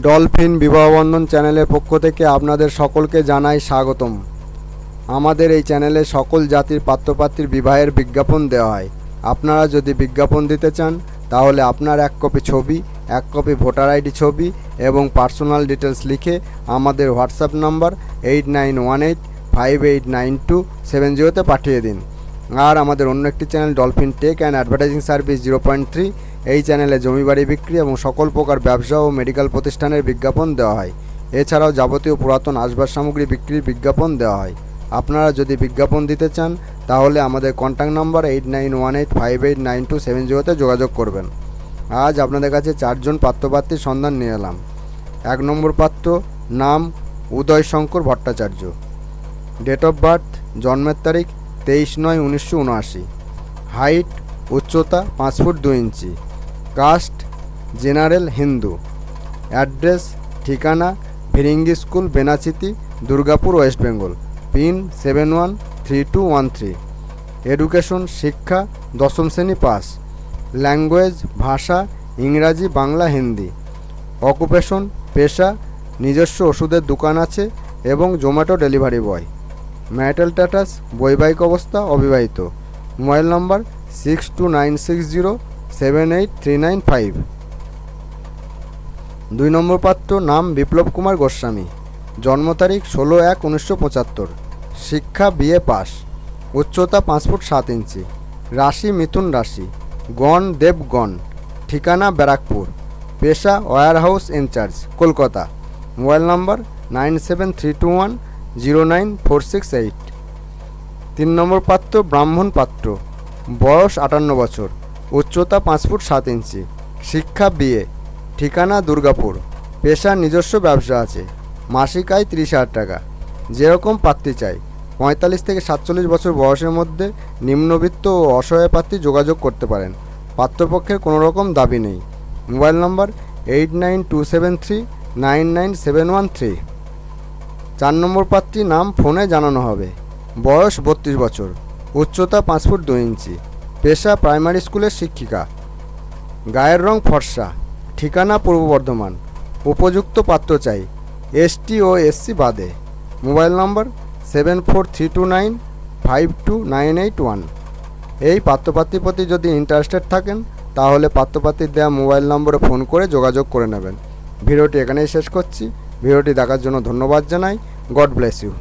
Dolphin Bibahabandhan চ্যানেলের পক্ষ থেকে আপনাদের সকলকে জানাই স্বাগতম। আমাদের এই চ্যানেলে সকল জাতির পাত্রপাত্রীর বিবাহের বিজ্ঞাপন দেওয়া হয়। আপনারা যদি বিজ্ঞাপন দিতে চান, তাহলে আপনার এক কপি ছবি, এক কপি ভোটার আইডি ছবি এবং পার্সোনাল ডিটেলস লিখে আমাদের WhatsApp number eight nine one eight five eight nine two seven জিরোতে পাঠিয়ে দিন। আর আমাদের অন্য একটি channel Dolphin tech and advertising service zero point three এই চ্যানেলে জমি বাড়ি বিক্রি এবং সকল প্রকার ব্যবসা ও মেডিকেল প্রতিষ্ঠানের বিজ্ঞাপন দেওয়া হয়। এছাড়াও যাবতীয় পুরাতন আসবাব সামগ্রী বিক্রির বিজ্ঞাপন দেওয়া হয়। আপনারা যদি বিজ্ঞাপন দিতে চান, তাহলে আমাদের contact number eight nine one eight five eight nine two seven জিরোতে যোগাযোগ করবেন। আজ আপনাদের কাছে চারজন পাত্রপাত্রীর সন্ধান নিয়ে এলাম। এক নম্বর পাত্র, নাম Uday Shankar Bhattacharya. Date of birth জন্মের তারিখ, তেইশ নয় উনিশশো উনআশি। হাইট উচ্চতা পাঁচ ফুট দু inch. Caste general Hindu. Address, ঠিকানা, Firingi school Benachiti Durgapur, West Bengal. Pin seven one three two one three. Education, শিক্ষা, দশম শ্রেণি পাস। ল্যাঙ্গুয়েজ, ভাষা, ইংরাজি, বাংলা, হিন্দি। অকুপেশন, পেশা, নিজস্ব ওষুধের দোকান আছে এবং Zomato delivery boy. Marital status, বৈবাহিক অবস্থা অবিবাহিত। Mobile number six two nine six zero seven eight three nine five দুই নম্বর পাত্র নাম বিপ্লব কুমার গোস্বামী। জন্ম তারিখ ষোলো এক উনিশশো পঁচাত্তর। শিক্ষা বিএ পাস। উচ্চতা পাঁচ ফুট সাত ইঞ্চি। রাশি মিথুন রাশি। গণ দেবগণ। ঠিকানা ব্যারাকপুর। পেশা warehouse incharge, Kolkata. Mobile number nine seven three two one zero nine four six eight. তিন নম্বর পাত্র ব্রাহ্মণ পাত্র বয়স আটান্ন বছর। উচ্চতা পাঁচ ফুট সাত ইঞ্চি। শিক্ষা, বিয়ে। ঠিকানা, দুর্গাপুর। পেশা নিজস্ব ব্যবসা আছে। মাসিক আয় তিরিশ হাজার টাকা। যেরকম পাত্রী চাই। পঁয়তাল্লিশ থেকে সাতচল্লিশ বছর বয়সের মধ্যে নিম্নবিত্ত ও অসহায় পাত্রী যোগাযোগ করতে পারেন। পাত্রপক্ষের কোনো রকম দাবি নেই। Mobile number eight nine two seven three nine nine seven one three. চার নম্বর পাত্রী নাম ফোনে জানানো হবে। বয়স বত্রিশ বছর। উচ্চতা পাঁচ ফুট দু ইঞ্চি। পেশা প্রাইমারি স্কুলের শিক্ষিকা। গায়ের রং ফর্সা, ঠিকানা পূর্ব বর্ধমান, উপযুক্ত পাত্র চাই এসটি ও এসসি বাদে। Mobile number seven four three two nine five two nine eight one এই পাত্রপাত্রীর প্রতি যদি ইন্টারেস্টেড থাকেন, তাহলে পাত্রপাত্রীর দেওয়া মোবাইল নম্বরে ফোন করে যোগাযোগ করে নেবেন। ভিডিওটি এখানেই শেষ করছি। ভিডিওটি দেখার জন্য ধন্যবাদ জানাই। God bless you